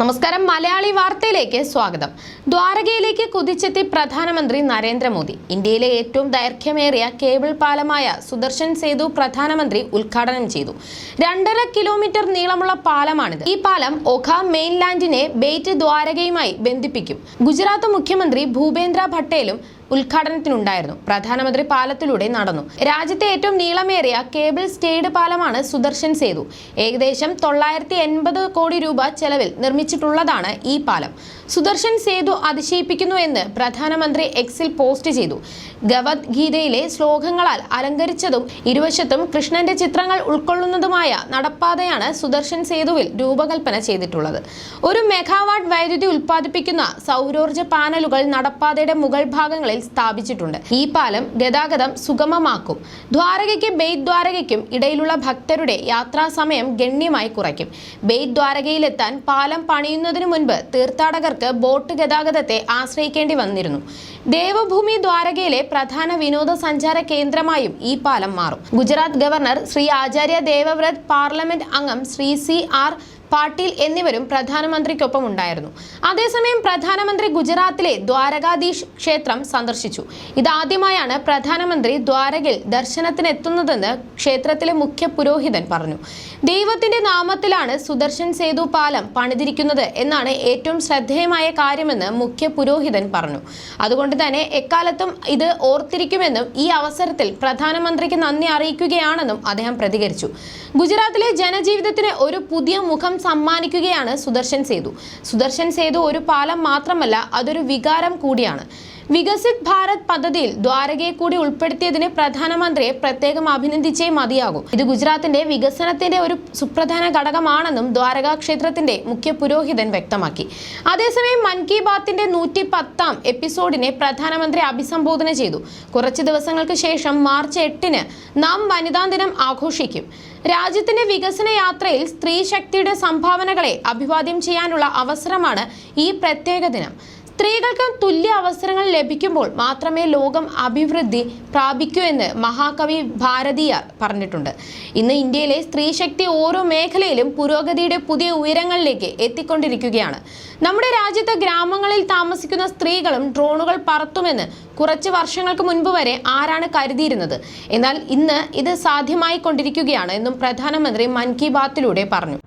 നമസ്കാരം. മലയാളി വാർത്തയിലേക്ക് സ്വാഗതം. ദ്വാരകയിലേക്ക് കുതിച്ചെത്തി പ്രധാനമന്ത്രി നരേന്ദ്രമോദി. ഇന്ത്യയിലെ ഏറ്റവും ദൈർഘ്യമേറിയ കേബിൾ പാലമായ സുദർശൻ സേതു പ്രധാനമന്ത്രി ഉദ്ഘാടനം ചെയ്തു. രണ്ടര കിലോമീറ്റർ നീളമുള്ള പാലമാണിത്. ഈ പാലം ഒഖ മെയിൻലാൻഡിനെ ബേറ്റ് ദ്വാരകയുമായി ബന്ധിപ്പിക്കും. ഗുജറാത്ത് മുഖ്യമന്ത്രി ഭൂപേന്ദ്ര പട്ടേലും ഉദ്ഘാടനത്തിനുണ്ടായിരുന്നു. പ്രധാനമന്ത്രി പാലത്തിലൂടെ നടന്നു. രാജ്യത്തെ ഏറ്റവും നീളമേറിയ കേബിൾ സ്റ്റേഡ് പാലമാണ് സുദർശൻ സേതു. ഏകദേശം തൊള്ളായിരത്തി എൺപത് കോടി രൂപ ചെലവിൽ നിർമ്മിച്ചിട്ടുള്ളതാണ് ഈ പാലം. സുദർശൻ സേതു അതിശയിപ്പിക്കുന്നു എന്ന് പ്രധാനമന്ത്രി എക്സിൽ പോസ്റ്റ് ചെയ്തു. ഗവത്ഗീതയിലെ ശ്ലോകങ്ങളാൽ അലങ്കരിച്ചതും ഇരുവശത്തും കൃഷ്ണന്റെ ചിത്രങ്ങൾ ഉൾക്കൊള്ളുന്നതുമായ നടപ്പാതയാണ് സുദർശൻ സേതുവിൽ രൂപകൽപ്പന ചെയ്തിട്ടുള്ളത്. ഒരു മെഗാവാട്ട് വൈദ്യുതി ഉൽപ്പാദിപ്പിക്കുന്ന സൗരോർജ പാനലുകൾ നടപ്പാതയുടെ മുകൾ ഭാഗങ്ങളിൽ സ്ഥാപിച്ചിട്ടുണ്ട്. ഈ പാലം ഗതാഗതം സുഗമമാക്കും. ദ്വാരകയ്ക്കും ബെയ്ത് ദ്വാരകയ്ക്കും ഇടയിലുള്ള ഭക്തരുടെ യാത്രാ സമയം ഗണ്യമായി കുറയ്ക്കും. ബെയ്ത് ദ്വാരകയിലെത്താൻ പാലം പണിയുന്നതിന് മുൻപ് തീർത്ഥാടകർക്ക് ബോട്ട് ഗതാഗതത്തെ ആശ്രയിക്കേണ്ടി വന്നിരുന്നു. ദേവഭൂമി ദ്വാരകയിലെ പ്രധാന വിനോദസഞ്ചാര കേന്ദ്രമായും ഈ പാലം മാറും. ഗുജറാത്ത് ഗവർണർ ശ്രീ ആചാര്യ ദേവവ്രത് പാർലമെന്റ് അംഗം ശ്രീ സി ആർ പാട്ടീൽ എന്നിവരും പ്രധാനമന്ത്രിക്കൊപ്പം ഉണ്ടായിരുന്നു. അതേസമയം പ്രധാനമന്ത്രി ഗുജറാത്തിലെ ദ്വാരകാധീഷ് ക്ഷേത്രം സന്ദർശിച്ചു. ഇതാദ്യമായാണ് പ്രധാനമന്ത്രി ദ്വാരകയിൽ ദർശനത്തിനെത്തുന്നതെന്ന് ക്ഷേത്രത്തിലെ മുഖ്യ പുരോഹിതൻ പറഞ്ഞു. ദൈവത്തിന്റെ നാമത്തിലാണ് സുദർശൻ സേതു പാലം പണിതിരിക്കുന്നത് എന്നാണ് ഏറ്റവും ശ്രദ്ധേയമായ കാര്യമെന്ന് മുഖ്യ പുരോഹിതൻ പറഞ്ഞു. അതുകൊണ്ട് തന്നെ എക്കാലത്തും ഇത് ഓർത്തിരിക്കുമെന്നും ഈ അവസരത്തിൽ പ്രധാനമന്ത്രിക്ക് നന്ദി അറിയിക്കുകയാണെന്നും അദ്ദേഹം പ്രതികരിച്ചു. ഗുജറാത്തിലെ ജനജീവിതത്തിന് ഒരു പുതിയ മുഖം സമ്മാനിക്കുകയാണ് സുദർശൻ സേതു. സുദർശൻ സേതു ഒരു പാലം മാത്രമല്ല അതൊരു വികാരം കൂടിയാണ്. വികസിത് ഭാരത് പദ്ധതിയിൽ ദ്വാരകയെ കൂടി ഉൾപ്പെടുത്തിയതിന് പ്രധാനമന്ത്രിയെ പ്രത്യേകം അഭിനന്ദിച്ചേ മതിയാകും. ഇത് ഗുജറാത്തിന്റെ വികസനത്തിന്റെ ഒരു സുപ്രധാന ഘടകമാണെന്നും ദ്വാരക ക്ഷേത്രത്തിന്റെ മുഖ്യ പുരോഹിതൻ വ്യക്തമാക്കി. അതേസമയം മൻ കി ബാത്തിന്റെ നൂറ്റി പത്താം എപ്പിസോഡിനെ പ്രധാനമന്ത്രി അഭിസംബോധന ചെയ്തു. കുറച്ച് ദിവസങ്ങൾക്ക് ശേഷം മാർച്ച് എട്ടിന് നാം വനിതാ ദിനം ആഘോഷിക്കും. രാജ്യത്തിന്റെ വികസന യാത്രയിൽ സ്ത്രീ ശക്തിയുടെ സംഭാവനകളെ അഭിവാദ്യം ചെയ്യാനുള്ള അവസരമാണ് ഈ പ്രത്യേക ദിനം. സ്ത്രീകൾക്ക് തുല്യ അവസരങ്ങൾ ലഭിക്കുമ്പോൾ മാത്രമേ ലോകം അഭിവൃദ്ധി പ്രാപിക്കൂ എന്ന് മഹാകവി ഭാരതീയർ പറഞ്ഞിട്ടുണ്ട്. ഇന്ന് ഇന്ത്യയിലെ സ്ത്രീശക്തി ഓരോ മേഖലയിലും പുരോഗതിയുടെ പുതിയ ഉയരങ്ങളിലേക്ക് എത്തിക്കൊണ്ടിരിക്കുകയാണ്. നമ്മുടെ രാജ്യത്തെ ഗ്രാമങ്ങളിൽ താമസിക്കുന്ന സ്ത്രീകളും ഡ്രോണുകൾ പറത്തുമെന്ന് കുറച്ച് വർഷങ്ങൾക്ക് മുൻപ് വരെ ആരാണ് കരുതിയിരുന്നത്? എന്നാൽ ഇന്ന് ഇത് സാധ്യമായിക്കൊണ്ടിരിക്കുകയാണ് എന്നും പ്രധാനമന്ത്രി മൻ കി ബാത്തിലൂടെ പറഞ്ഞു.